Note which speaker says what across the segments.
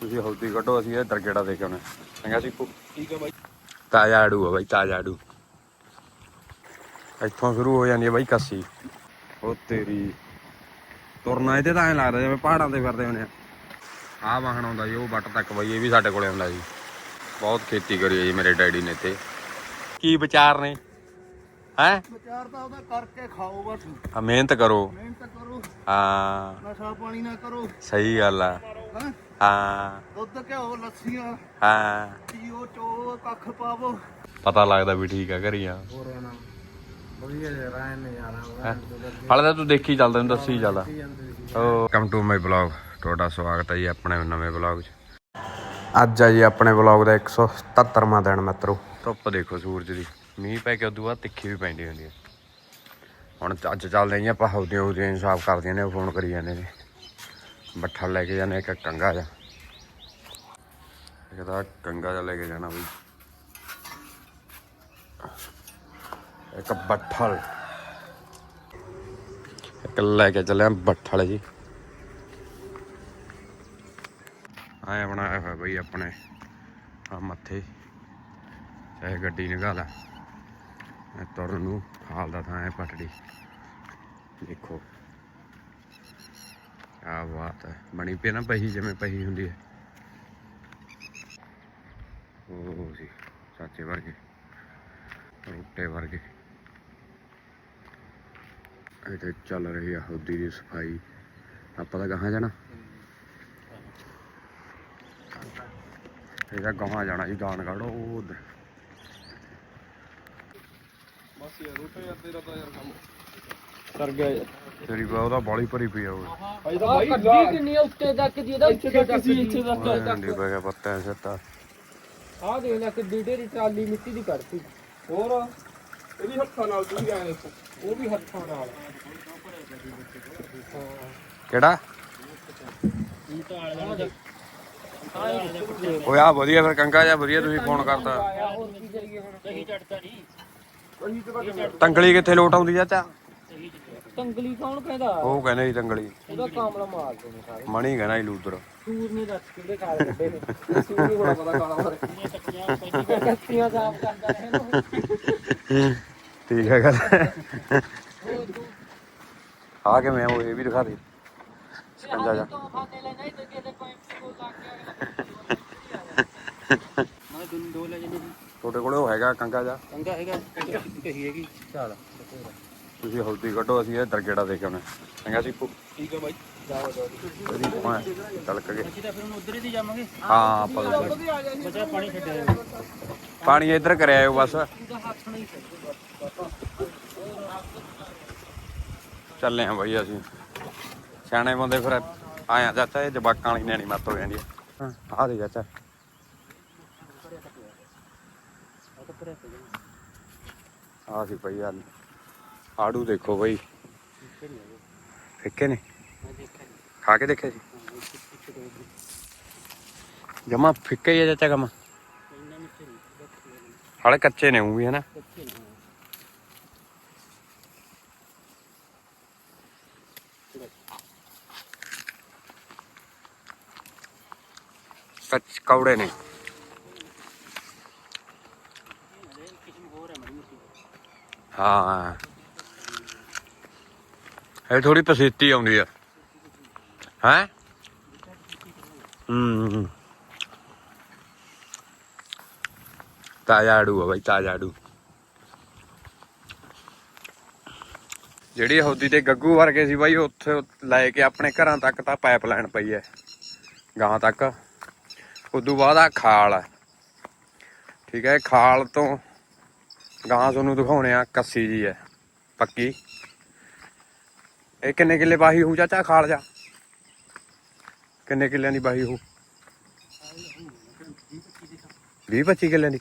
Speaker 1: ਤੁਸੀਂ ਹੌਦੀ ਕੱਢੋ ਅਸੀਂ ਇਹ ਦਰਗੇੜਾ ਦੇ ਕੇ ਆਉਣੇ। ਚੰਗਾ ਸੀ
Speaker 2: ਠੀਕ ਹੈ ਬਾਈ।
Speaker 1: ਤਾਜ਼ਾ ਆੜੂ ਆ ਬਾਈ ਤਾਜ਼ਾ ਆੜੂ। ਇੱਥੋਂ ਸ਼ੁਰੂ ਹੋ ਜਾਂਦੀ ਹੈ ਬਾਈ ਕੱਸੀ। ਉਹ ਤੇਰੀ ਤੁਰਨਾ ਇਹਦੇ ਤਾਂ ਐ ਲੱਗਦਾ ਜਿਵੇਂ ਪਹਾੜਾਂ ਤੇ ਫਿਰਦੇ ਹੁੰਦੇ ਆ। ਆਹ ਵਾਹਣ ਆਉਂਦਾ ਜੀ ਉਹ ਵੱਟ ਤੱਕ ਬਾਈ ਇਹ ਵੀ ਸਾਡੇ ਕੋਲੇ ਆਉਂਦਾ ਜੀ। ਬਹੁਤ ਖੇਤੀ ਕਰੀ ਹੈ ਜੀ ਮੇਰੇ ਡੈਡੀ ਨੇ ਤੇ ਕੀ ਵਿਚਾਰ ਨੇ? ਹੈ?
Speaker 2: ਵਿਚਾਰ ਤਾਂ ਉਹਦਾ ਕਰਕੇ ਖਾਓ ਬਸ।
Speaker 1: ਆ ਮਿਹਨਤ ਕਰੋ।
Speaker 2: ਮਿਹਨਤ ਕਰੋ।
Speaker 1: ਹਾਂ।
Speaker 2: ਨਸ਼ਾ ਪਾਣੀ ਨਾ ਕਰੋ।
Speaker 1: ਸਹੀ ਗੱਲ ਆ।
Speaker 2: ਹਾਂ?
Speaker 1: ਹਾਂ।
Speaker 2: ਦੁੱਧ ਘਿਓ ਲੱਸੀਆਂ।
Speaker 1: ਹਾਂ।
Speaker 2: ਪੀਓ ਚੋ ਕੱਖ ਪਾਵੋ।
Speaker 1: ਪਤਾ ਲੱਗਦਾ ਵੀ ਠੀਕ ਆ ਘਰੀਆਂ
Speaker 2: ਹੋਰ ਨਾ। ਵਧੀਆ ਜਿਹਾ ਰਹਿਣ ਨਜ਼ਾਰਾ
Speaker 1: ਹੈਂ? ਹਾਲੇ ਤਾਂ ਤੂੰ ਦੇਖੀ ਚੱਲਦਾ ਤੈਨੂੰ ਦੱਸੀ ਚੱਲਦਾ ਓ। ਕਮ ਟੂ ਮਾਈ ਬਲੌਗ ਤੁਹਾਡਾ ਸਵਾਗਤ ਹੈ ਜੀ ਆਪਣੇ ਨਵੇਂ ਬਲੌਗ 'ਚ। ਅੱਜ ਆ ਜੀ ਆਪਣੇ ਬਲੌਗ ਦਾ 177ਵਾਂ ਦਿਨ ਮਿੱਤਰੋ। ਧੁੱਪ ਦੇਖੋ ਸੂਰਜ ਦੀ। ਮੀਂਹ ਪੈ ਕੇ ਉਦੋਂ ਬਾਅਦ ਤਿੱਖੀ ਵੀ ਪੈਂਦੀ ਹੁੰਦੀ ਹੈ ਹੁਣ ਅੱਜ ਚੱਲਦੇ ਆਂ ਆਪਾਂ ਹੌਦੀਆਂ ਹੌਦੀਆਂ ਸਾਫ਼ ਕਰਦੀਆਂ ਨੇ ਫੋਨ ਕਰੀ ਜਾਂਦੇ ਨੇ। ਬੱਠਾ ਲੈ ਕੇ ਜਾਣੇ, ਇੱਕ ਕੰਗਾ ਜਾ ਇੱਕ ਤਾਂ ਕੰਗਾ ਜਾ ਲੈ ਕੇ ਜਾਣਾ ਬਈ। ਇੱਕ ਬੱਠਲ। ਇੱਕ ਲੈ ਕੇ ਚੱਲਿਆ ਬੱਠਲ ਜੀ। ਆਇਆ ਬਣਾਇਆ ਹੋਇਆ ਬਈ ਆਪਣੇ ਆ ਮੱਥੇ। ਚਾਹੇ ਗੱਡੀ ਨਿਕਾਲ ਲਾ। ਤੁਰਨ ਨੂੰ, ਹਾਲ ਦਾ ਥਾਂ ਹੈ ਪਟੜੀ। ਦੇਖੋ। ਆ ਬਾਤ ਹੈ। ਬਣੀ ਪਈ ਨਾ ਪਹੀ, ਜਿਵੇਂ ਪਹੀ ਹੁੰਦੀ ਹੈ। ਉਹ ਜੀ, ਚਾਚੇ ਵਰਗੇ। ਰੋਟੇ ਵਰਗੇ। ਇੱਥੇ ਚੱਲ ਰਹੀ ਆ ਹੌਦੀ ਦੀ ਸਫ਼ਾਈ। ਆਪਾਂ ਤਾਂ ਗਾਹਾਂ ਜਾਣਾ। ਇਹਦਾ ਗਾਹਾਂ ਜਾਣਾ ਜੀ ਦਾਨਗੜ੍ਹ ਉਹ ਉਧਰ।
Speaker 2: ਬਸ ਯਾਰ ਰੋਟੇ ਯਾਰ, ਤੇਰਾ ਤਾਂ ਯਾਰ ਕੰਮ। ਕਰ ਗਿਆ ਯਾਰ।
Speaker 1: ਤੇਰੀ ਬਾਹ ਉਹਦਾ ਬਾਲੀ ਭਰੀ ਪਈ ਆ ਉਹ।
Speaker 2: ਭਾਈ ਤਾਂ ਬਾਈ
Speaker 3: ਕੱਢੀ ਕਿੰਨੀ ਆ ਉੱਤੇ ਤੱਕ ਦੀ ਇਹਦਾ ਉੱਤੇ ਤੱਕ ਸੀ ਇੱਥੇ ਤੱਕ।
Speaker 1: ਡੰਡੀ ਪੈ ਗਿਆ ਪੱਤਾ ਸੱਤਾ
Speaker 3: ਆ ਦੇਖ ਲੈ ਕਿੱਡੀ ਢੇਰੀ ਟਰਾਲੀ ਮਿੱਟੀ ਦੀ ਕੱਢਤੀ।
Speaker 2: ਹੋਰ ਇਹ ਵੀ ਹੱਥਾਂ ਨਾਲ ਤੁਸੀਂ ਗਏ ਦੇਖੋ
Speaker 3: ਉਹ ਵੀ ਹੱਥਾਂ ਨਾਲ।
Speaker 1: ਕਿਹੜਾ? ਓਏ ਆ ਵਧੀਆ ਫਿਰ ਕੰਗਾ ਜਾ ਵਧੀਆ ਤੁਸੀਂ ਫੋਨ ਕਰਤਾ।
Speaker 3: ਹੋਰ ਕੀ ਹੁਣ? ਚੜਦਾ ਨਹੀਂ।
Speaker 1: ਤੰਗਲੀ ਕਿੱਥੇ ਲੋਟ ਆਉਂਦੀ ਚਾਚਾ
Speaker 3: ਤੰਗਲੀ ਕੌਣ ਕਹਿੰਦਾ?
Speaker 1: ਉਹ ਕਹਿੰਦੇ ਜੀ ਤੰਗਲੀ।
Speaker 3: ਉਹਦਾ ਕਾਮਲਾ ਮਾਰ ਦੇਣੇ ਸਾਰੇ।
Speaker 1: ਮਣੀ ਕਹਿੰਦਾ ਜੀ ਲੂਦਰ
Speaker 3: ਸੂਰ ਨੇ ਦੱਸ ਕਿਹੜੇ ਖਾਲ ਕੱਢੇ ਨੇ।
Speaker 2: ਸੂਰ ਨਹੀਂ ਹੋਣਾ ਪਤਾ ਕਾਲਾ ਮਾਰੇ
Speaker 3: ਕੱਚੀਆਂ ਸਾਫ਼ ਕਰਦਾ ਰਹੇ ਨਾ
Speaker 1: ਠੀਕ ਹੈ ਗੱਲ। ਆ ਕੇ ਮੈਂ ਉਹ ਇਹ ਵੀ ਦਿਖਾ ਦੇ। ਸਕੰਜਾ ਜਾ।
Speaker 3: ਤੋਂ ਖਾਤੇ ਲੈ ਨਹੀਂ ਤੇ ਕਿਤੇ ਪੈਂਪੀ ਕੋਲ ਲੱਗ ਗਿਆ ਮੈਂ ਦੁਨ ਦੋ ਲੈ ਜਨੇ
Speaker 1: ਤੁਹਾਡੇ ਕੋਲੇ ਉਹ ਹੈਗਾ ਕੰਗਾ ਜਾ।
Speaker 3: ਚੰਗਾ ਹੈਗਾ ਕਹੀ ਹੈਗੀ ਚੱਲ।
Speaker 1: ਤੁਸੀਂ ਹੌਦੀ ਕੱਢੋ ਅਸੀਂ ਇਹ ਦਰਗੇੜਾ ਦੇ ਕੇ ਆਉਣੇ ਚੰਗਾ ਸੀ
Speaker 2: ਠੀਕ ਹੈ ਬਾਈ।
Speaker 1: ਇਹਦੀ ਭਾਂ ਤਲਕ ਗਏ
Speaker 3: ਅਸੀਂ ਤਾਂ ਫਿਰ ਹੁਣ ਉਧਰ ਹੀ ਦੀ ਜਾਵਾਂਗੇ।
Speaker 1: ਹਾਂ ਆਪਾਂ ਤਾਂ ਉੱਧਰ।
Speaker 3: ਬਚਾ ਪਾਣੀ ਛੱਡਿਆ
Speaker 1: ਪਾਣੀ ਇੱਧਰ ਕਰਿਆ ਆਇਓ ਬਸ।
Speaker 3: ਉਹਦਾ ਹੱਥ ਨਹੀਂ ਛੱਡਦਾ
Speaker 1: ਚੱਲੇ ਆ ਬਾਈ ਅਸੀਂ। ਸਿਆਣੇ ਬੰਦੇ ਫਿਰ ਆਇਆ ਚਾਚਾ ਇਹ ਜਵਾਕਾਂ ਵਾਲੀ ਨਿਆਣੀ ਮੱਤ ਹੋ ਜਾਂਦੀ ਹੈ। ਆ ਦੇ ਚਾਚਾ। ਆ ਸੀ ਭਾਈ ਆ ਆੜੂ ਦੇਖੋ ਬਾਈ। ਫਿੱਕੇ ਨੇ? ਖਾ ਕੇ ਦੇਖਿਆ ਸੀ ਜਮਾ ਫਿੱਕੇ ਹੀ ਆ ਚਾਚਾ ਕੰਮ। ਹਾਲੇ ਕੱਚੇ ਨੇ ਉਹ ਵੀ, ਹਨਾ? ਸੱਚ ਕੌੜੇ ਨੇ। ਹਾਂ। ਇਹ ਥੋੜੀ ਪਸੀਤੀ ਆਉਂਦੀ ਆ। ਹੈ? ਹੂੰ ਤਾਜ਼ਾ ਆੜੂ ਆ ਬਾਈ, ਤਾਜ਼ਾ ਆੜੂ। ਜਿਹੜੀ ਹੌਦੀ ਤੇ ਗੱਗੂ ਵਰਗੇ ਸੀ ਬਾਈ, ਉੱਥੇ ਲੈ ਕੇ ਆਪਣੇ ਘਰਾਂ ਤੱਕ ਤਾਂ ਪਾਈਪਲਾਈਨ ਪਈ ਐ ਗਾਂ ਤੱਕ। ਉਦੋਂ ਬਾਅਦ ਆ ਖਾਲ ਹੈ ਠੀਕ ਹੈ ਖਾਲ ਤੋਂ ਗਾਂ ਤੁਹਾਨੂੰ ਦਿਖਾਉਣੇ ਆ, ਕੱਸੀ ਜੀ ਹੈ ਪੱਕੀ। ਇਹ ਕਿੰਨੇ ਕਿੱਲੇ ਬਾਹੀ ਹੋਊ? ਚਾਚਾ ਖਾਲ ਜਾ। ਕਿੰਨੇ ਕਿੱਲਿਆਂ ਦੀ ਬਾਹੀ ਹੋਊ? 20 25 ਕਿੱਲਿਆਂ ਦੀ।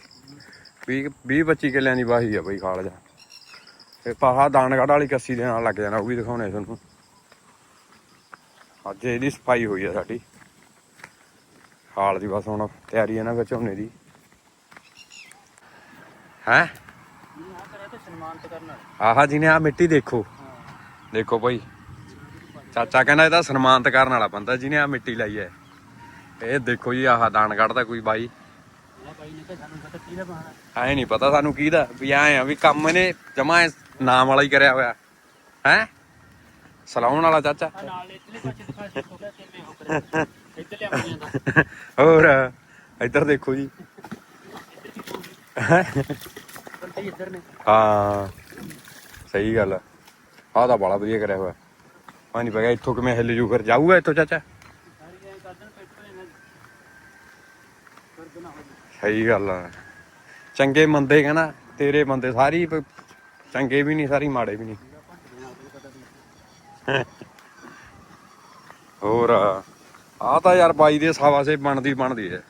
Speaker 1: 20 20 25 ਕਿੱਲਿਆਂ ਦੀ ਬਾਹੀ ਆ ਬਈ ਖਾਲ ਜਾ। ਤੇ ਪਾਹਾ ਦਾਨਗੜ ਵਾਲੀ ਕੱਸੀ ਦੇ ਨਾਲ ਲੱਗ ਜਾਣਾ ਉਹ ਵੀ ਦਿਖਾਉਣੇ ਤੁਹਾਨੂੰ। ਅੱਜ ਇਹਦੀ ਸਫ਼ਾਈ ਹੋਈ ਆ ਸਾਡੀ। ਹਾਲ ਦੀ ਬਸ ਹੁਣ ਤਿਆਰੀ ਹੈ ਨਾ ਫਿਰ ਝੋਨੇ ਦੀ। ਹੈ?
Speaker 3: ਇਹ
Speaker 1: ਆਹਾ ਜੀ ਨੇ ਆ ਮਿੱਟੀ ਦੇਖੋ। ਦੇਖੋ ਭਾਈ। ਚਾਚਾ ਕਹਿੰਦਾ ਇਹਦਾ ਸਨਮਾਨਿਤ ਕਰਨ ਵਾਲਾ ਬੰਦਾ ਜਿਹਨੇ ਆ ਮਿੱਟੀ ਲਾਈ ਹੈ। ਇਹ ਦੇਖੋ ਜੀ ਆਹ ਦਾਣ ਕੱਢਦਾ ਕੋਈ ਬਾਈ।
Speaker 3: ਇਹ ਬਾਈ ਨੇ ਕਿ ਸਾਨੂੰ ਪਤਾ ਕੀ ਦਾ
Speaker 1: ਨਹੀਂ ਪਤਾ ਵੀ ਐ ਆ ਵੀ ਕੰਮ ਇਹਨੇ ਜਮਾ ਨਾਮ ਵਾਲਾ ਹੀ ਕਰਿਆ ਹੋਇਆ। ਹੈ? ਸਲਾਉਣ ਵਾਲਾ ਚਾਚਾ। ਹੋਰ ਇੱਧਰ ਦੇਖੋ ਜੀ।
Speaker 3: ਨੇ।
Speaker 1: ਹਾਂ ਸਹੀ ਗੱਲ ਆ। ਆਹ ਤਾਂ ਬੜਾ ਵਧੀਆ ਕਰਿਆ ਹੋਇਆ। ਮੈਂ ਨਹੀਂ ਪਤਾ ਇੱਥੋਂ ਕਿਵੇਂ ਹਿੱਲ ਜੂ ਫਿਰ, ਜਾਊਗਾ ਇੱਥੋਂ ਚਾਚਾ? ਸਹੀ ਗੱਲ ਆ। ਚੰਗੇ ਮੰਦੇ ਕਹਿੰਦਾ, ਤੇਰੇ ਬੰਦੇ ਸਾਰੀ ਚੰਗੇ ਵੀ ਨਹੀਂ ਸਾਰੀ ਮਾੜੇ ਵੀ ਨਹੀਂ ਹੋਰ ਆ ਤਾਂ ਯਾਰ ਬਾਈ ਦੇ ਸਵਾ ਬਣਦੀ ਬਣਦੀ ਹੈ।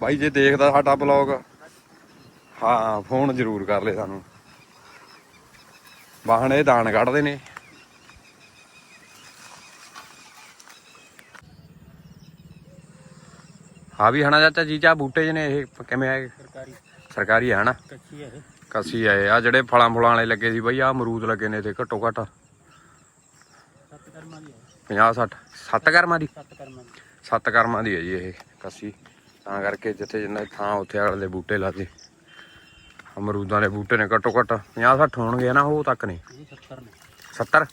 Speaker 1: ਬਾਈ ਜੇ ਦੇਖਦਾ ਸਾਡਾ ਬਲੌਗ, ਹਾਂ, ਫੋਨ ਜ਼ਰੂਰ ਕਰ ਲੈ ਸਾਨੂੰ। ਵਾਹਣ ਇਹ ਦਾਣ ਕੱਢਦੇ ਨੇ। ਹਾਂ ਵੀ ਹਨਾ ਚਾਚਾ ਜੀ ਚਾ ਬੂਟੇ ਜਿਹੇ ਨੇ ਇਹ ਕਿਵੇਂ ਆਏ
Speaker 3: ਸਰਕਾਰੀ।
Speaker 1: ਸਰਕਾਰੀ ਹੈ ਹਨਾ?
Speaker 3: ਕੱਚੀ ਹੈ ਇਹ।
Speaker 1: ਕੱਸੀ ਆਏ ਆ ਜਿਹੜੇ ਫਲਾਂ ਫੁਲਾਂ ਵਾਲੇ ਲੱਗੇ ਸੀ ਬਈ ਆ ਅਮਰੂਦ ਲੱਗੇ ਨੇ ਤੇ ਘੱਟੋ ਘੱਟ।
Speaker 3: ਸੱਤ ਕਰਮਾਂ ਦੀ ਹੈ
Speaker 1: 50 60 ਸੱਤ ਕਰਮਾਂ ਦੀ?
Speaker 3: ਸੱਤ ਕਰਮਾਂ ਦੀ।
Speaker 1: ਸੱਤ ਕਰਮਾਂ ਦੀ ਹੈ ਜੀ ਇਹ ਕੱਸੀ। ਤਾਂ ਕਰਕੇ ਜਿੱਥੇ ਜਿੰਨਾ ਥਾਂ ਉੱਥੇ ਅਗਲੇ ਬੂਟੇ ਲਾਦੇ ਅਮਰੂਦਾਂ ਦੇ ਬੂਟੇ ਨੇ ਘੱਟੋ ਘੱਟ 50 60 ਹੋਣਗੇ ਨਾ ਉਹ ਤੱਕ ਨੇ
Speaker 3: ਇਹ 70 ਨੇ।
Speaker 1: 70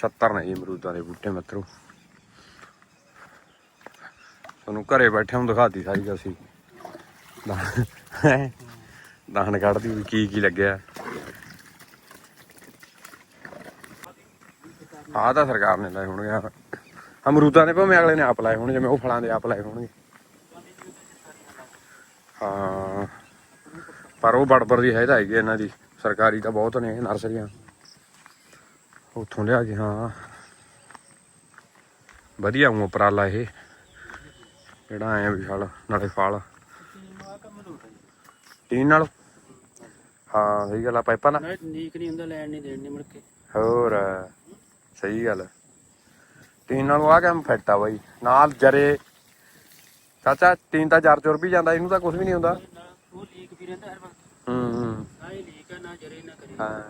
Speaker 1: 70 ਨੇ ਜੀ ਅਮਰੂਦਾਂ ਦੇ ਬੂਟੇ ਮਤਰੂ। ਤੁਹਾਨੂੰ ਘਰੇ ਬੈਠੇ ਨੂੰ ਦਿਖਾਤੀ ਸਾਰੀ ਕੱਸੀ ਦਾਣ ਕੱਢਦੀ ਵੀ ਕੀ ਕੀ ਲੱਗਿਆ। ਆਹ ਤਾਂ ਸਰਕਾਰ ਨੇ ਲਾਏ ਹੋਣਗੇ ਅਮਰੂਦਾਂ ਦੇ ਭਾਵੇਂ ਅਗਲੇ ਨੇ ਆਪ ਲਾਏ ਹੋਣ ਜਿਵੇਂ ਉਹ ਫਲਾਂ ਦੇ ਆਪ ਲਾਏ ਹੋਣਗੇ। ਹਾਂ। ਪਰ ਉਹ ਬੜਬੜ ਦੀ ਹੈ ਤਾਂ ਹੈਗੀ ਇਹਨਾਂ ਦੀ। ਸਰਕਾਰੀ ਤਾਂ ਬਹੁਤ ਨੇ ਨਰਸਰੀਆਂ। ਉੱਥੋਂ ਲਿਆ ਕੇ ਹਾਂ। ਵਧੀਆ ਹੂੰ ਉਪਰਾਲਾ ਇਹ। ਜਿਹੜਾ ਆਇਆ ਵੀ ਫਲ ਨਾਲੇ ਫਲ। ਟੀਨ ਨਾਲ? ਹਾਂ ਸਹੀ ਗੱਲ ਆ ਪਾਈਪਾਂ ਨਾਲ?
Speaker 3: ਨੀਕ ਨਹੀਂ ਹੁੰਦਾ ਲੈਣ ਨਹੀਂ ਦੇਣ ਨਹੀਂ ਮੁੜ ਕੇ।
Speaker 1: ਹੋਰ ਸਹੀ ਗੱਲ। ਟੀਨ ਨਾਲ ਆ ਕੰਮ ਫਿੱਟ ਆ ਬਾਈ। ਨਾਲ ਜਰੇ ਚਾਚਾ ਟੀਨ ਤਾਂ ਜਰ ਚੁਰ ਵੀ ਜਾਂਦਾ ਇਹਨੂੰ ਤਾਂ ਕੁਝ ਵੀ ਨਹੀਂ ਹੁੰਦਾ।
Speaker 3: ਉਹ ਰਹਿੰਦਾ ਹਰ ਵਕਤ
Speaker 1: ਹੂੰ ਹੂੰ।
Speaker 3: ਨਾ ਇਹ ਲੀਕ ਹੈ। ਨਾ ਜਰੇ ਨਾ ਕਰੇ
Speaker 1: ਹਾਂ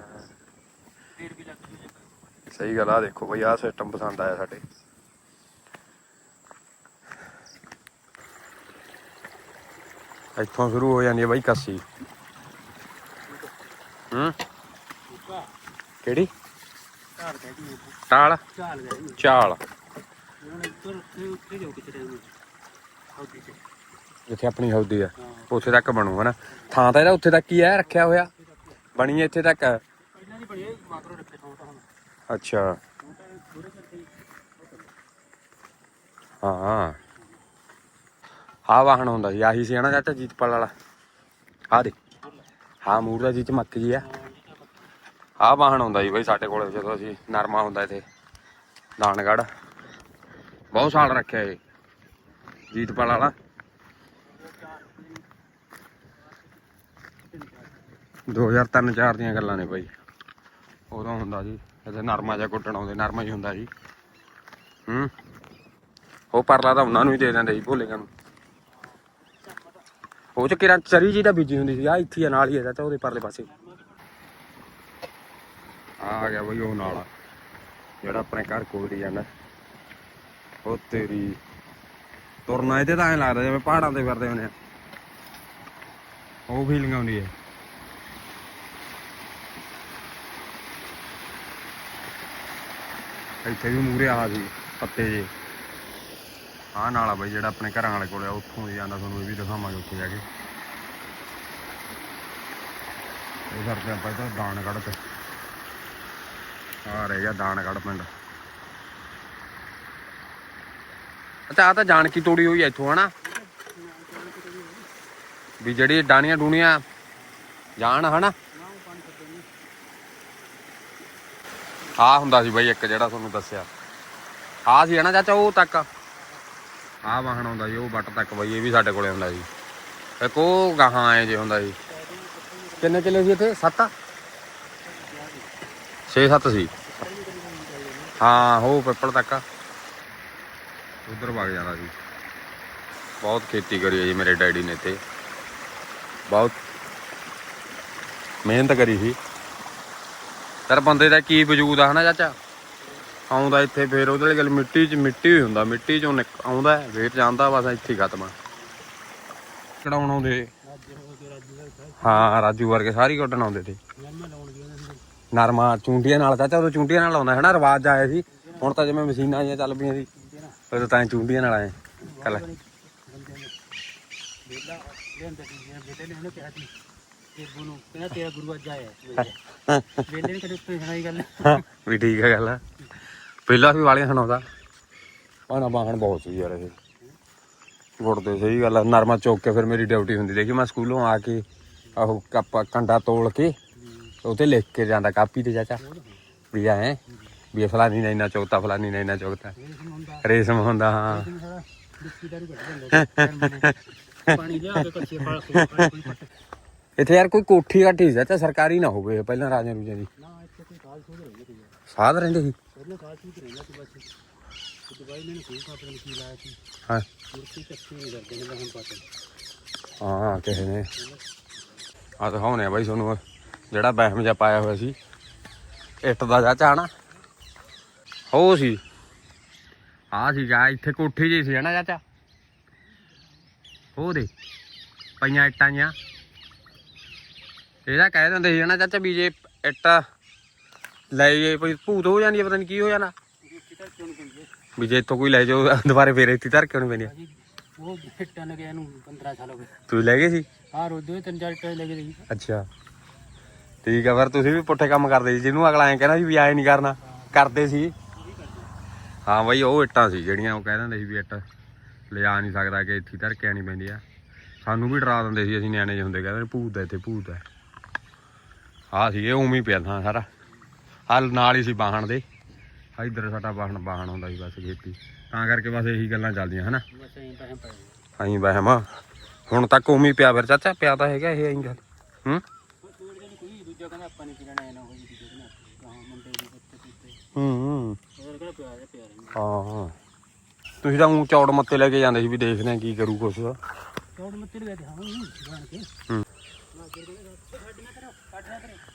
Speaker 3: ਫੇਰ ਵੀ ਲੱਗ ਜੂ ਚੱਕਰ
Speaker 1: ਸਹੀ ਗੱਲ ਆ ਦੇਖੋ ਬਈ ਆਹ ਸਿਸਟਮ ਪਸੰਦ ਆਇਆ ਸਾਡੇ। ਇੱਥੋਂ ਸ਼ੁਰੂ ਹੋ ਜਾਂਦੀ ਹੈ ਬਾਈ ਕੱਸੀ। ਹੂੰ?
Speaker 3: ਉੱਕਾ
Speaker 1: ਕਿਹੜੀ?
Speaker 3: ਝਾੜ ਕਹਿ ਦੀ
Speaker 1: ਟਾਲ।
Speaker 3: ਝਾਲ ਗਏ ਨੇ
Speaker 1: ਚਾਲ
Speaker 3: ਨੇ ਉੱਤਰ ਉੱਥੇ ਉੱਥੇ ਜੋ ਕਿਤੇ। ਟਾਈਮ ਹੌਦੀ ਤੇ
Speaker 1: ਜਿੱਥੇ ਆਪਣੀ ਹੌਦੀ ਆ ਉੱਥੇ ਤੱਕ ਬਣੂ ਹਨਾ? ਥਾਂ ਤਾਂ ਇਹਦਾ ਉੱਥੇ ਤੱਕ ਹੀ ਆ ਰੱਖਿਆ ਹੋਇਆ। ਬਣੀ ਇੱਥੇ ਤੱਕ।
Speaker 3: ਪਹਿਲਾਂ ਦੀ ਬਣੀ ਹੈ, ਰੱਖੇ ਥਾਂ ਤਾਂ
Speaker 1: ਅੱਛਾ।
Speaker 3: ਹਾਂ।
Speaker 1: ਆ ਵਾਹਣ ਹੁੰਦਾ ਸੀ ਆਹੀ ਸੀ ਹਨਾ ਚਾਚਾ ਜੀਤਪਾਲ ਵਾਲਾ। ਆ ਦੇ ਹਾਂ ਮੂਰ ਦਾ ਜੀ ਚਮਕ ਜੀ ਆ। ਆ ਵਾਹਣ ਹੁੰਦਾ ਜੀ ਬਈ ਸਾਡੇ ਕੋਲ ਜਦੋਂ ਅਸੀਂ ਨਰਮਾ ਹੁੰਦਾ ਇੱਥੇ ਦਾਨਗੜ ਬਹੁਤ ਸਾਲ ਰੱਖਿਆ ਇਹ ਜੀਤਪਾਲ ਵਾਲਾ। 2003 4 ਦੀਆਂ ਗੱਲਾਂ ਨੇ ਬਾਈ। ਉਦੋਂ ਹੁੰਦਾ ਜੀ ਇੱਥੇ ਨਰਮਾ ਜਿਹਾ ਕੁੱਟਣ ਆਉਂਦੇ ਨਰਮਾ ਹੀ ਹੁੰਦਾ ਜੀ। ਹੂੰ? ਉਹ ਪਰਲਾ ਤਾਂ ਉਹਨਾਂ ਨੂੰ ਹੀ ਦੇ ਦਿੰਦੇ ਸੀ ਭੋਲੇਗਾ ਨੂੰ। ਉਹ ਚ ਕਿਰਾਂ ਚਰੀ ਜੀ ਦਾ ਬੀਜੀ ਹੁੰਦੀ ਸੀ ਆ ਇੱਥੇ ਆ, ਨਾਲ ਹੀ ਹੈ ਤਾਂ ਉਹਦੇ ਪਰਲੇ ਪਾਸੇ। ਆ ਗਿਆ ਬਈ ਉਹ ਨਾਲਾ। ਜਿਹੜਾ ਆਪਣੇ ਘਰ ਕੋਲ ਦੀ ਜਾਂਦਾ। ਉਹ ਤੇਰੀ ਤੁਰਨਾ ਇਹਦੇ ਤਾਂ ਐ ਲੱਗਦਾ ਜਿਵੇਂ ਪਹਾੜਾਂ ਤੇ ਫਿਰਦੇ ਹੁੰਦੇ ਆ। ਉਹ ਫੀਲਿੰਗ ਆਉਂਦੀ ਹੈ ਇੱਥੇ ਵੀ ਮੂਰੇ ਆ ਸੀ ਪੱਤੇ ਜੇ। ਆਹ ਨਾਲਾ ਬਈ ਜਿਹੜਾ ਆਪਣੇ ਘਰਾਂ ਵਾਲੇ ਕੋਲ ਆ, ਉੱਥੋਂ ਹੀ ਜਾਂਦਾ, ਤੁਹਾਨੂੰ ਇਹ ਵੀ ਦਿਖਾਵਾਂਗੇ ਉੱਥੇ ਜਾ ਕੇ। ਇਹ ਕਰਦੇ ਆਪਾਂ ਇੱਧਰ ਦਾਨਗੜ੍ਹ ਤੇ। ਆ ਰਹਿ ਗਿਆ ਦਾਨਗੜ੍ਹ ਪਿੰਡ। ਅੱਛਾ ਆ ਤਾਂ ਜਾਣਕੀ ਤੋੜੀ ਹੋਈ ਐ ਇੱਥੋਂ, ਹਨਾ? ਵੀ ਜਿਹੜੀ ਡਾਣੀਆਂ ਡੂਣੀਆਂ ਜਾਣ, ਹਨਾ? ਆ ਹੁੰਦਾ ਸੀ ਬਾਈ ਇੱਕ ਜਿਹੜਾ ਤੁਹਾਨੂੰ ਦੱਸਿਆ। ਆ ਸੀ ਹਨਾ ਚਾਚਾ, ਉਹ ਤੱਕ। ਆ ਵਾਹਣ ਹੁੰਦਾ ਜੀ ਉਹ ਵੱਟ ਤੱਕ ਬਈ, ਇਹ ਵੀ ਸਾਡੇ ਕੋਲੇ ਹੁੰਦਾ ਜੀ ਇੱਕ ਉਹ ਗਾਹਾਂ ਆਏ ਜੇ ਹੁੰਦਾ ਜੀ ਕਿੰਨੇ ਕਿੱਲੇ ਸੀ ਇੱਥੇ? 7 6-7 ਸੀ। ਹਾਂ ਹੋ ਪਿੱਪਲ ਤੱਕ। ਉਧਰ ਵਗ ਜਾਂਦਾ ਸੀ। ਬਹੁਤ ਖੇਤੀ ਕਰੀ ਹੈ ਜੀ ਮੇਰੇ ਡੈਡੀ ਨੇ ਇੱਥੇ। ਬਹੁਤ ਮਿਹਨਤ ਕਰੀ ਸੀ। ਪਰ ਬੰਦੇ ਦਾ ਕੀ ਵਜੂਦ ਆ ਹਨਾ ਚਾਚਾ? ਆਉਂਦਾ ਇੱਥੇ ਫੇਰ ਉਹਦੇ ਲਈ ਗੱਲ, ਮਿੱਟੀ 'ਚ ਮਿੱਟੀ ਹੀ ਹੁੰਦਾ, ਮਿੱਟੀ 'ਚੋਂ ਆਉਂਦਾ, ਫੇਰ ਜਾਂਦਾ, ਬਸ ਇੱਥੇ ਖਤਮ ਆ। ਕਢਾਉਣ ਆਉਂਦੇ। ਹਾਂ, ਰਾਜੂ ਵਰਗੇ ਸਾਰੀ ਕੱਢਣ ਆਉਂਦੇ ਤੇ ਨਰਮਾ ਚੁੰਡੀਆਂ ਨਾਲ, ਚਾਚਾ ਉਹ ਚੁੰਡੀਆਂ ਨਾਲ ਆਉਂਦਾ ਹੈ ਰਿਵਾਜ ਆਇਆ ਸੀ। ਹੁਣ ਤਾਂ ਜਿਵੇਂ ਮਸ਼ੀਨਾਂ ਆਈਆਂ ਚੱਲ ਪਈਆਂ ਸੀ। ਉਹ ਤਾਂ ਚੁੰਡੀਆਂ ਨਾਲ ਆਏ। ਕੱਲ
Speaker 3: ਬੇਲਾ ਲੈਂਦਾ ਸੀ ਜਿਹੜਾ ਬੇਟੇ ਨੇ ਉਹਨੇ ਕਿਹਾ ਸੀ ਕਿ ਬੋਲੋ ਕਹਿੰਦਾ ਤੇਰਾ ਗੁਰੂ ਅੱਜ ਆਇਆ। ਬੇਲੇ ਨੇ ਕਦੇ ਉੱਤੇ ਸੁਣਾਈ ਗੱਲ।
Speaker 1: ਵੀ ਠੀਕ ਹੈ ਗੱਲ ਪਹਿਲਾਂ ਵੀ ਵਾਲੀਆਂ ਸੁਣਾਉਂਦਾ। ਪਾਣਾ ਬਾਹਣ ਬਹੁਤ ਸੀ ਯਾਰ ਇਹ। ਗੁੜਦੇ ਸਹੀ ਗੱਲ ਆ। ਨਰਮਾ ਚੋਕ ਕੇ ਫਿਰ ਮੇਰੀ ਡਿਊਟੀ ਹੁੰਦੀ ਦੇਖੀ ਮੈਂ ਸਕੂਲੋਂ ਆ ਕੇ ਆਹੋ ਕੱਪ ਕੰਡਾ ਤੋਲ ਕੇ ਉਤੇ ਲਿਖ ਕੇ ਜਾਂਦਾ ਕਾਪੀ ਤੇ ਚਾਚਾ। ਵੀ ਐ ਵੀ ਫਲਾਨੀ ਨੇ ਇੰਨਾ ਚੋਕਤਾ ਫਲਾਨੀ ਨੇ ਇੰਨਾ ਚੋਕਤਾ ਰੇਸ਼ਮ ਹੁੰਦਾ ਹਾਂ।
Speaker 3: ਪਾਣੀ ਲਿਆ ਕੇ ਕੱਚੇ ਕੋਈ ਪੱਟ
Speaker 1: ਇੱਥੇ ਯਾਰ ਕੋਈ ਕੋਠੀ ਘਾਟੀ ਚਾਚਾ ਸਰਕਾਰੀ ਨਾ ਹੋਵੇ ਪਹਿਲਾਂ ਰਾਜਾ ਰੂਜਾ ਦੀ।
Speaker 3: ਨਾ ਇੱਥੇ ਕੋਈ ਕਾਲ ਸੂਦ ਰਹੀ ਸੀ
Speaker 1: ਸਾਧ ਰਹਿੰਦੇ ਸੀ?
Speaker 3: ਪਹਿਲਾਂ ਕਾਲ ਸੂਦ ਰਹਿੰਦਾ ਸੀ ਬਸ ਤੇ ਮੈਨੂੰ ਕੋਈ ਪਤਾ ਨਹੀਂ ਲਾਇਆ ਸੀ।
Speaker 1: ਹਾਂ।
Speaker 3: ਮੁਰਤੀ ਚੱਕੀ ਨਹੀਂ ਕਰਦੇ ਨੇ ਹੁਣ ਪਤਾ
Speaker 1: ਹਾਂ ਕਿਸੇ ਨੇ। ਆ ਦਿਖਾਉਣੇ ਆ ਬਾਈ ਤੁਹਾਨੂੰ ਜਿਹੜਾ ਬਹਿਮ ਜਿਹਾ ਪਾਇਆ ਹੋਇਆ ਸੀ। ਇੱਟ ਦਾ ਚਾਚਾ ਨਾ ਉਹ ਸੀ। ਆ ਸੀ ਜਾ ਇੱਥੇ ਕੋਠੀ ਜੀ ਸੀ ਨਾ ਚਾਚਾ ਉਹ ਦੇ ਪਈਆਂ ਇੱਟਾਂ ਜੀਆਂ ਇਹਦਾ ਕਹਿ ਦਿੰਦੇ ਸੀ ਨਾ ਚਾਚਾ ਵੀ ਜੇ ਇੱਟ ਲੈ ਜੇ ਕੋਈ ਭੂਤ ਹੋ ਜਾਂਦੀ ਹੈ ਪਤਾ ਨਹੀਂ ਕੀ ਹੋ ਜਾਣਾ। ਵੀ ਜੇ ਇੱਥੋਂ ਕੋਈ ਲੈ ਜਾਓ ਦੁਬਾਰੇ ਫੇਰ ਇੱਥੇ ਧਰ ਕਿਉਂ ਨਹੀਂ ਪੈਂਦੀ
Speaker 3: ਭਾਜੀ ਉਹ ਹਿੱਟਾਂ ਨੇ ਗਿਆ ਨੂੰ 15 ਸਾਲ ਹੋ ਗਏ।
Speaker 1: ਤੁਸੀਂ ਲੈ ਗਏ ਸੀ?
Speaker 3: ਆ ਰੋਦੇ ਤਿੰਨ ਚਾਰ ਟਾਈ ਲੱਗੇ ਸੀ
Speaker 1: ਅੱਛਾ। ਠੀਕ ਆ ਫਿਰ ਤੁਸੀਂ ਵੀ ਪੁੱਠੇ ਕੰਮ ਕਰਦੇ ਸੀ ਜਿਹਨੂੰ ਅਗਲਾ ਐਂ ਕਹਿੰਦਾ ਸੀ ਵੀ ਆਏ ਨਹੀਂ ਕਰਨਾ ਕਰਦੇ ਸੀ। ਹਾਂ ਬਈ ਉਹ ਇੱਟਾਂ ਸੀ ਜਿਹੜੀਆਂ ਉਹ ਕਹਿ ਦਿੰਦੇ ਸੀ ਵੀ ਇੱਟ ਲਿਜਾ ਨਹੀਂ ਸਕਦਾ ਕਿ ਇੱਥੇ ਧਰ ਕੇ ਆਣੀ ਪੈਂਦੀ ਆ। ਸਾਨੂੰ ਵੀ ਡਰਾ ਦਿੰਦੇ ਸੀ ਅਸੀਂ ਨਿਆਣੇ ਜਿਹੇ ਹੁੰਦੇ ਕਹਿੰਦੇ ਭੂਤ ਹੈ ਇੱਥੇ ਭੂਤ ਹੈ ਆਹ ਸੀ ਇਹ ਉਵੇਂ ਹੀ ਪਿਆ ਥਾਂ ਸਾਰਾ। ਹਲ ਨਾਲ ਹੀ ਸੀ ਬਾਹਣ ਦੇ। ਆ ਇੱਧਰ ਸਾਡਾ ਬਾਹਣ ਬਾਹਣ ਹੁੰਦਾ ਸੀ ਬਸ ਖੇਤੀ। ਤਾਂ ਕਰਕੇ ਬਸ ਇਹੀ ਗੱਲਾਂ ਚੱਲਦੀਆਂ ਹਨਾ? ਅਸੀਂ ਵਹਿਮ। ਆ। ਹੁਣ ਤੱਕ ਉਵੇਂ ਪਿਆ ਫਿਰ ਚਾਚਾ ਪਿਆ ਤਾਂ ਹੈਗਾ ਇਹ ਐਂ ਗੱਲ। ਹੂੰ? ਹੂੰ ਹੂੰ। ਤੁਸੀਂ ਤਾਂ ਉਹ ਚੌੜ ਮੱਤੇ ਲੈ ਕੇ ਜਾਂਦੇ ਸੀ ਵੀ ਦੇਖਦੇ ਆ ਕੀ ਕਰੂ ਕੁਛ।
Speaker 3: ਚੌੜ ਮੱਤੇ ਦੇ ਹਾਂ ਉਹ ਜਾਣ ਕੇ।
Speaker 1: ਹੂੰ।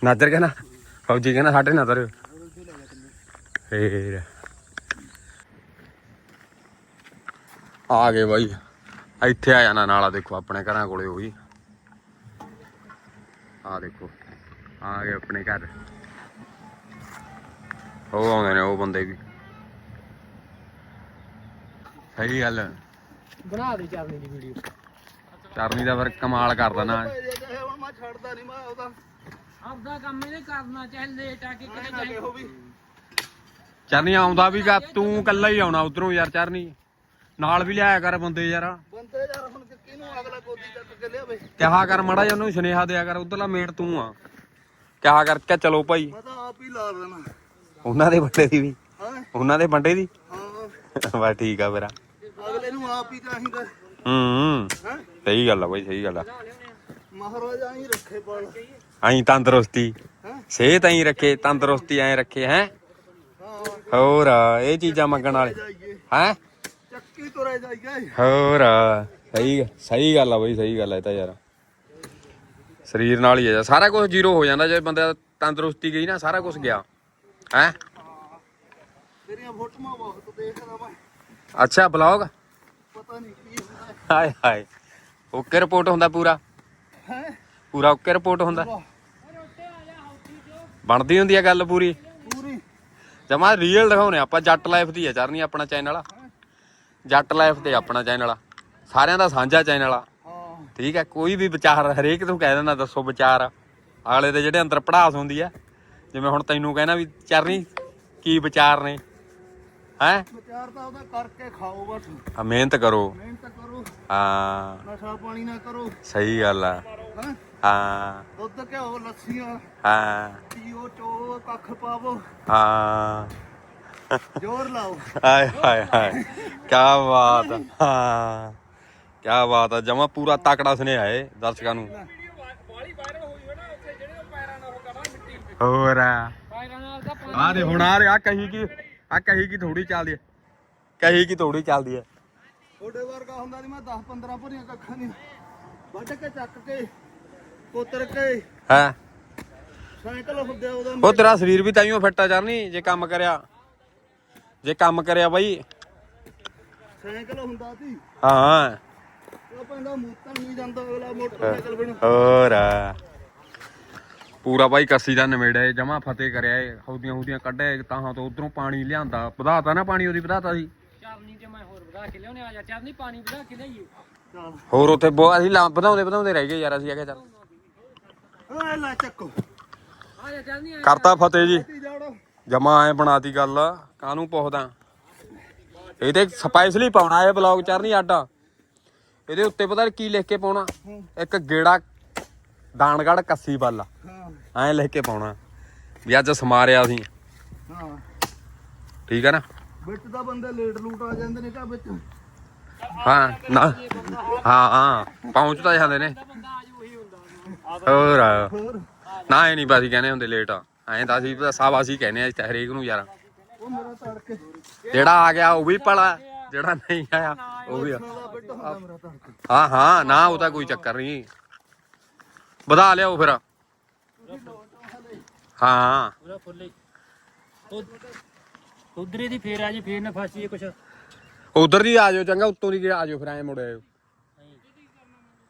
Speaker 1: ਨਾਦਰ ਕਹਿੰਦਾ ਫੌਜੀ ਕਹਿੰਦਾ ਸਾਡੇ ਨਾਦਰ। ਫੇਰ। ਆ ਗਏ ਬਾਈ। ਇੱਥੇ ਆ ਜਾਣਾ ਨਾਲਾ ਦੇਖੋ ਆਪਣੇ ਘਰਾਂ ਕੋਲੇ ਉਹੀ। ਆ ਦੇਖੋ ਆ ਗਏ ਆਪਣੇ ਘਰ। ਉਹ ਆਉਂਦੇ ਨੇ ਉਹ ਬੰਦੇ ਵੀ। ਸਹੀ ਗੱਲ।
Speaker 3: ਬਣਾ ਦੇ ਚਾਵਲੇ ਦੀ ਵੀਡੀਓ।
Speaker 1: ਚਰਨੀ ਦਾ ਫਿਰ ਕਮਾਲ ਕਰ ਦੇਣਾ
Speaker 2: ਛੱਡਦਾ ਨਹੀਂ ਮੈਂ ਉਹਦਾ।
Speaker 3: ਆਪਦਾ ਕੰਮ ਇਹਨੇ ਕਰਨਾ ਚਾਹੇ ਲੇਟ ਆ ਕੇ ਕਿਤੇ ਜਾਏ
Speaker 2: ਵੀ।
Speaker 1: ਚਰਨੀ ਆਉਂਦਾ ਵੀ ਗਾ ਤੂੰ ਕੱਲਾ ਹੀ ਆਉਣਾ ਉਧਰੋਂ ਯਾਰ ਚਰਨੀ। ਨਾਲ ਵੀ ਲਿਆਇਆ ਕਰ ਬੰਦੇ ਯਾਰ।
Speaker 2: ਬੰਦੇ ਯਾਰ ਹੁਣ ਕਿਹਨੂੰ ਅਗਲਾ ਗੋਦੀ ਚੱਕ ਕੇ ਲਿਆਵੇ?
Speaker 1: ਕਿਹਾ ਕਰ ਮੜਾ ਜਿਹਾ ਉਹਨੂੰ ਸੁਨੇਹਾ ਦਿਆ ਕਰ ਉਧਰਲਾ ਮੇਟ ਤੂੰ ਆ। ਕਿਹਾ ਕਰ ਕਿ ਚਲੋ ਭਾਈ।
Speaker 2: ਮੈਂ ਤਾਂ ਆਪ ਹੀ ਲਾ ਦੇਣਾ।
Speaker 1: ਉਹਨਾਂ ਦੇ ਬੰਦੇ ਦੀ ਵੀ।
Speaker 2: ਹਾਂ?
Speaker 1: ਉਹਨਾਂ ਦੇ ਬੰਦੇ ਦੀ?
Speaker 2: ਹਾਂ।
Speaker 1: ਬਸ ਠੀਕ ਆ ਮੇਰਾ
Speaker 2: ਅਗਲੇ ਨੂੰ ਆਪ ਹੀ ਚਾਹੀਦਾ।
Speaker 1: ਹੂੰ।
Speaker 2: ਹੈ?
Speaker 1: ਸਹੀ ਗੱਲ ਆ ਬਾਈ ਸਹੀ ਗੱਲ ਆ।
Speaker 2: ਮਹਾਰਾਜਾ ਰੱਖੇ ਪਾਲ
Speaker 1: ਤੰਦਰੁਸਤੀ? ਸਿਹਤ ਐਂ ਰੱਖੇ ਤੰਦਰੁਸਤੀ ਐਂ ਰੱਖੇ ਹੈ? ਹੋਰ ਇਹ ਚੀਜ਼ਾਂ ਮੰਗਣ ਵਾਲੇ। ਹੈ
Speaker 2: ਚੱਕੀ ਤੁਰੇ ਜਾਈਏ।
Speaker 1: ਹੋਰ ਸਹੀ ਸਹੀ ਗੱਲ ਆ ਬਈ ਸਹੀ ਗੱਲ ਆ ਇਹ ਤਾਂ ਯਾਰ। ਸਰੀਰ ਨਾਲ ਹੀ ਆ। ਸਾਰਾ ਕੁਝ ਜ਼ੀਰੋ ਹੋ ਜਾਂਦਾ ਜੇ ਬੰਦੇ ਦਾ ਤੰਦਰੁਸਤੀ ਗਈ ਨਾ ਸਾਰਾ ਕੁਝ ਗਿਆ। ਹੈ?
Speaker 2: ਤੇਰੀਆਂ ਫੋਟੋਆਂ ਬਹੁਤ ਦੇਖਦਾ ਮੈਂ।
Speaker 1: ਅੱਛਾ ਬਲੌਗ
Speaker 2: ਪਤਾ ਨਹੀਂ ਕੀ
Speaker 1: ਹਾਏ ਹਾਏ। ਓਕੇ ਰਿਪੋਰਟ ਹੁੰਦਾ ਪੂਰਾ।
Speaker 2: ਹੈ
Speaker 1: ਪੂਰਾ ਓਕੇ ਰਿਪੋਰਟ ਹੁੰਦਾ। ਬਣਦੀ ਹੁੰਦੀ ਆ ਗੱਲ ਪੂਰੀ?
Speaker 2: ਪੂਰੀ।
Speaker 1: ਜਮਾ ਰੀਅਲ ਦਿਖਾਉਨੇ ਆਪਾਂ ਜੱਟ ਲਾਈਫ ਦੀ ਆ ਚਰਨੀ ਆਪਣਾ ਚੈਨਲ ਆ ਜੱਟ ਲਾਈਫ ਤੇ ਆਪਣਾ ਚੈਨਲ ਆ ਸਾਰਿਆਂ ਦਾ ਸਾਂਝਾ ਚੈਨਲ ਆ ਠੀਕ ਹੈ ਕੋਈ ਵੀ ਵਿਚਾਰ ਹਰੇਕ ਨੂੰ ਕਹਿ ਦਿੰਦਾ ਦੱਸੋ ਵਿਚਾਰ। ਆਲੇ ਦੇ ਜਿਹੜੇ ਅੰਦਰ ਪੜਾਸ ਹੁੰਦੀ ਆ ਜਿਵੇਂ ਹੁਣ ਤੈਨੂੰ ਕਹਿਣਾ ਵੀ ਚਰਨੀ ਕੀ ਵਿਚਾਰ ਨੇ? ਹੈ?
Speaker 2: ਵਿਚਾਰ ਤਾਂ ਉਹਦਾ ਕਰਕੇ ਖਾਓ ਬਸ।
Speaker 1: ਆ ਮਿਹਨਤ ਕਰੋ।
Speaker 2: ਮਿਹਨਤ ਕਰੋ।
Speaker 1: ਹਾਂ।
Speaker 2: ਨਸ਼ਾ ਪਾਣੀ ਨਾ ਕਰੋ।
Speaker 1: ਸਹੀ ਗੱਲ ਆ।
Speaker 2: ਹੈ?
Speaker 1: ਹਾਂ।
Speaker 2: ਦੁੱਧ ਘਿਓ ਲੱਸੀਆਂ।
Speaker 1: ਹਾਂ।
Speaker 2: ਪੀਓ ਚੋ ਕੱਖ ਪਾਵੋ।
Speaker 1: ਹਾਂ।
Speaker 2: ਜ਼ੋਰ ਲਾਓ।
Speaker 1: ਹਾਏ ਹਾਏ ਹਾਏ। ਕੀ ਬਾਤ ਆ। ਹਾਂ। ਕੀ ਬਾਤ ਆ। ਜਮਾ ਪੂਰਾ ਤਕੜਾ ਸੁਨੇਹਾ ਏ ਦਰਸ਼ਕਾਂ ਨੂੰ। ਹੋਰ ਆ। ਦੇ ਹੁਣ ਆ ਰਿਹਾ ਕਹੀ ਕੀ ਆ ਕਹੀ ਕੀ ਥੋੜੀ ਚੱਲਦੀ ਹੈ ਕਹੀ ਕੀ ਥੋੜੀ ਚੱਲਦੀ ਹੈ
Speaker 2: ਤੁਹਾਡੇ ਵਰਗਾ ਹੁੰਦਾ ਸੀ ਮੈਂ 10 15 ਭਰੀਆਂ ਕੱਖਾਂ ਨਹੀਂ ਵੱਢ ਕੇ ਚੱਕ ਕੇ ਕੋਤਰ ਕੇ
Speaker 1: ਹੈ?
Speaker 2: ਸਾਈਕਲ ਹੁੰਦਿਆ ਉਹਦਾ
Speaker 1: ਉਹ ਤੇਰਾ ਸਰੀਰ ਵੀ ਤਾਈਓ ਫਿੱਟਾ ਚਰਨੀ ਜੇ ਕੰਮ ਕਰਿਆ। ਜੇ ਕੰਮ ਕਰਿਆ ਬਾਈ।
Speaker 2: ਸਾਈਕਲ ਹੁੰਦਾ ਸੀ।
Speaker 1: ਹਾਂ।
Speaker 2: ਉਹ ਪੈਂਦਾ ਮੂਤਣ ਨਹੀਂ ਜਾਂਦਾ ਅਗਲਾ ਮੋਟਰਸਾਈਕਲ ਬਣ
Speaker 1: ਹੋਰ ਪੂਰਾ ਬਾਈ ਕੱਸੀ ਦਾ ਨਵੇੜਿਆ ਜਮਾ ਫਤਿਹ ਕਰਿਆ ਏ ਹੌਦੀਆਂ ਹੌਦੀਆਂ ਕੱਢਿਆ ਤਾਹਾਂ ਤੋਂ ਉਧਰੋਂ ਪਾਣੀ ਲਿਆਂਦਾ। ਵਧਾਤਾ ਨਾ ਪਾਣੀ ਉਹਦੀ ਵਧਾਤਾ ਸੀ।
Speaker 3: ਚਰਨੀ ਤੇ ਮੈਂ ਹੋਰ ਵਧਾ ਕੇ ਲਿਆਉਣੇ ਆ ਜਾ ਚਰਨੀ ਪਾਣੀ ਵਧਾ ਕੇ ਲਿਆਈਏ।
Speaker 1: ਹੋਰ ਉੱਥੇ ਬਹੁਤ ਅਸੀਂ ਲਾ- ਵਧਾਉਂਦੇ ਵਧਾਉਂਦੇ ਰਹਿ ਗਏ ਯਾਰ ਅਸੀਂ ਆਖਿਆ ਚੱਲ।
Speaker 2: ਓਏ ਲੈ ਚੱਕੋ।
Speaker 3: ਆ ਜਾ ਚਰਨੀ
Speaker 1: ਕਰਤਾ ਫਤਿਹ ਜੀ। ਜਮਾ ਐ ਬਣਾਤੀ ਗੱਲ ਕਾਹਨੂੰ ਪੁੱਛਦਾ? ਇਹ ਤੇ ਸਪੈਸ਼ਲੀ ਪਾਉਣਾ ਇਹ ਬਲੌਗ ਚਰਨੀ ਆਡਾ ਇਹਦੇ ਉੱਤੇ ਪਤਾ ਕੀ ਲਿਖ ਕੇ ਪਾਉਣਾ? ਇੱਕ ਗੇੜਾ ਦਾਨਗੜ ਕੱਸੀ ਵੱਲ।
Speaker 2: ਹਾਂ
Speaker 1: ਐਂ ਲਿਖ ਕੇ ਪਾਉਣਾ। ਵੀ ਅੱਜ ਸਮਾਰਿਆ ਸੀ
Speaker 2: ਹਾਂ।
Speaker 1: ਠੀਕ ਹੈ ਨਾ?
Speaker 2: ਵਿੱਚ ਦਾ ਬੰਦੇ ਲੇਟ ਲੂਟ ਆ ਜਾਂਦੇ ਨੇ ਕਾ ਵਿੱਚ।
Speaker 1: ਹਾਂ ਨਾ। ਹਾਂ ਹਾਂ। ਪਹੁੰਚ ਤਾਂ ਜਾਂਦੇ ਨੇ।
Speaker 3: ਆ
Speaker 1: ਹੋਰ।
Speaker 2: ਹੋਰ?
Speaker 1: ਨਾ ਇਹ ਨਹੀਂ ਬਾਸੀ ਕਹਿੰਦੇ ਹੁੰਦੇ ਲੇਟ। ਐਂ ਤਾਂ ਅਸੀਂ ਸਭ ਅਸੀਂ ਕਹਿੰਦੇ ਆ ਹਰੇਕ ਨੂੰ ਯਾਰ।
Speaker 2: ਉਹ ਮੇਰਾ ਤੜਕੇ।
Speaker 1: ਜਿਹੜਾ ਆ ਗਿਆ ਉਹ ਵੀ ਪਲਾ ਜਿਹੜਾ ਨਹੀਂ ਆਇਆ ਉਹ ਵੀ ਆ।
Speaker 2: ਮੇਰਾ ਤੜਕੇ।
Speaker 1: ਹਾਂ ਹਾਂ। ਨਾ ਉਹ ਤਾਂ ਕੋਈ ਚੱਕਰ ਨਹੀਂ ਵਧਾ ਲਿਆਓ ਫਿਰ। ਹਾਂ।
Speaker 3: ਪੂਰਾ ਫੁੱਲੇ ਉਧਰੇ ਦੀ ਫੇਰ ਆ ਜੇ ਫੇਰ ਨਾ ਫਾਸੀਏ ਕੁਛ।
Speaker 1: ਉਧਰ ਦੀ ਆ ਜਾਓ ਚੰਗਾ ਉੱਤੋਂ ਦੀ ਆ ਜਾਓ ਫਿਰ ਐਂ ਮੁੜ ਆਇਓ।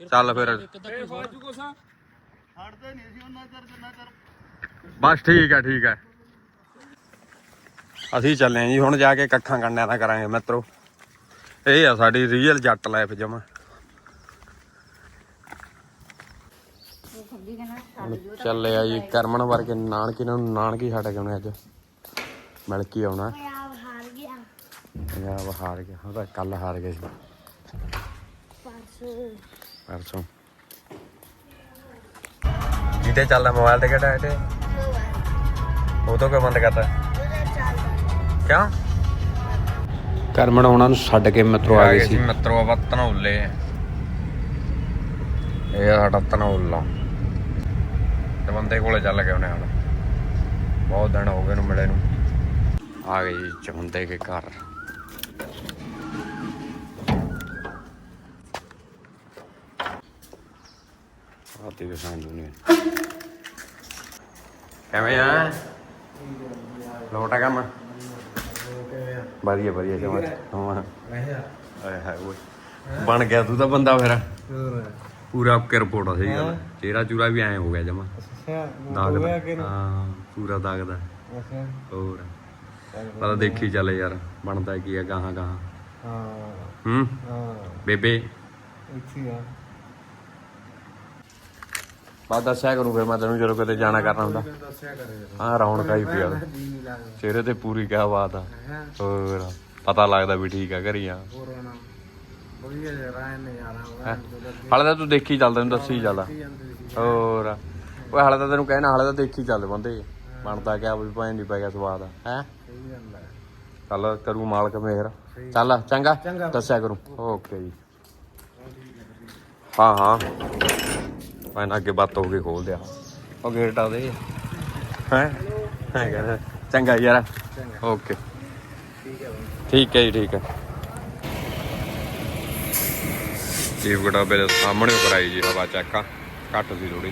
Speaker 1: ਚੱਲ ਫਿਰ।
Speaker 2: ਹਟਦੇ ਨਹੀਂ ਸੀ ਉਹਨਾਂ ਚਿਰ ਜਿੰਨਾ ਚਿਰ।
Speaker 1: ਬਸ ਠੀਕ ਹੈ ਠੀਕ ਹੈ। ਅਸੀਂ ਚੱਲੇ ਜੀ ਹੁਣ ਜਾ ਕੇ ਕੱਖਾਂ ਕੰਡਿਆਂ ਦਾ ਕਰਾਂਗੇ ਮਿੱਤਰੋ। ਇਹ ਆ ਸਾਡੀ ਰੀਅਲ ਜੱਟ ਲਾਈਫ ਜਮਾ। ਚੱਲੇ ਆ ਜੀ ਕਰਮਨ ਵਰਗੇ ਨਾਨਕੀ ਨੂੰ ਨਾਨਕੀ ਛੱਡ ਕੇ ਆਉਣੇ ਅੱਜ। ਮਿਲ ਕੇ ਆਉਣਾ।
Speaker 4: ਪੰਜਾਬ ਹਾਰ ਗਿਆ
Speaker 1: ਪੰਜਾਬ ਹਾਰ ਗਿਆ ਹਾਂ ਤਾਂ ਕੱਲ ਹਾਰ ਗਏ ਸੀ।
Speaker 4: ਪਰਸੋਂ।
Speaker 1: ਪਰਸੋਂ ਕਿਤੇ ਚੱਲਦਾ ਮੋਬਾਈਲ ਤੇ ਕਿਹੜਾ ਤੇ ਉਹ ਤੋਂ ਕਿਉਂ ਬੰਦ ਕਰਤਾ? ਕਿਉਂ?
Speaker 5: ਕਰਮਣ ਉਹਨਾਂ ਨੂੰ ਛੱਡ ਕੇ ਮਿੱਤਰੋ ਆ ਗਏ ਸੀ।
Speaker 1: ਮਿੱਤਰੋ, ਆਪਾਂ ਧਨੌਲੇ। ਇਹ ਸਾਡਾ ਧਨੌਲਾ। ਬੰਦੇ ਕੋਲੇ ਚੱਲ ਗਏ ਉਹਨੇ ਹੁਣ। ਬਹੁਤ ਦਿਨ ਹੋ ਗਏ ਨੂੰ ਮਿਲੇ ਨੂੰ। ਆ ਗਏ ਜੀ ਚਮੰਦੇ ਕੇ ਘਰ। ਆਤੀ ਕੇ ਸਾਂਝੂ ਨੇ ਕਿਵੇਂ ਆ? ਲੋਟਾ ਕੰਮ? ਵਧੀਆ ਵਧੀਆ ਜਮਾ ਹਾਂ ਆਏ ਹਾਏ ਓਏ। ਬਣ ਗਿਆ ਤੂੰ ਤਾਂ ਬੰਦਾ ਫਿਰ। ਪੂਰਾ ਓਕੇ ਰਿਪੋਰਟ ਆ ਸਹੀ ਗੱਲ ਚਿਹਰਾ ਚੂਰਾ ਵੀ ਐ ਹੋ ਗਿਆ ਜਮਾ। ਹਾਂ ਪੂਰਾ ਦਾਗਦਾ। ਹੋਰ। ਪਤਾ ਦੇਖੀ ਚੱਲ ਯਾਰ ਬਣਦਾ ਕੀ ਆ ਗਾਹਾਂ ਗਾਹਾਂ। ਹੂੰ। ਬੇਬੇ। ਬਾਅਦ ਦੱਸਿਆ ਕਰੂੰ ਫਿਰ ਮੈਂ ਤੈਨੂੰ ਜਦੋਂ ਕਿਤੇ ਜਾਣਾ ਕਰਨਾ ਹੁੰਦਾ। ਹਾਂ ਰੌਣਕ ਆਈ ਪਿਆ ਚਿਹਰੇ ਤੇ ਪੂਰੀ ਕਿਆ ਬਾਤ ਆ। ਹੋਰ ਪਤਾ ਲੱਗਦਾ ਵੀ ਠੀਕ ਆ ਘਰੀ ਆ। ਹੈਂ? ਹਾਲੇ ਤਾਂ ਤੂੰ ਦੇਖੀ ਚੱਲ ਤੈਨੂੰ ਦੱਸੀ ਚੱਲ। ਹੋਰ। ਓਏ ਹਾਲੇ ਤਾਂ ਤੈਨੂੰ ਕਹਿਣਾ ਹਾਲੇ ਤਾਂ ਦੇਖੀ ਚੱਲ ਬੰਦੇ। ਬਣਦਾ ਕਿਆ ਵੀ ਭਾਂ ਨਹੀਂ ਪੈ ਗਿਆ ਸਵਾਦ ਹੈ? ਚੱਲ ਕਰੂ ਮਾਲਕ ਮਿਹਰ। ਚੱਲ ਚੰਗਾ। ਦੱਸਿਆ ਕਰੂੰ। ਓਕੇ। ਜੀ। ਹਾਂ ਹਾਂ। ਮੈਂ ਨਾ ਅੱਗੇ ਬੱਤ ਹੋ ਕੇ ਖੋਲ ਦਿਆ। ਉਹ ਗੇਟ ਆ ਦੇ। ਹੈ? ਹੈ ਚੰਗਾ ਯਾਰ। ਓਕੇ। ਠੀਕ ਹੈ ਜੀ ਠੀਕ ਹੈ। ਜੀਵ ਗੜਾਬੇ ਦੇ ਸਾਹਮਣੇ ਕਰਾਈ ਜੀ ਹਵਾ ਚੈੱਕ ਘੱਟ ਸੀ ਥੋੜੀ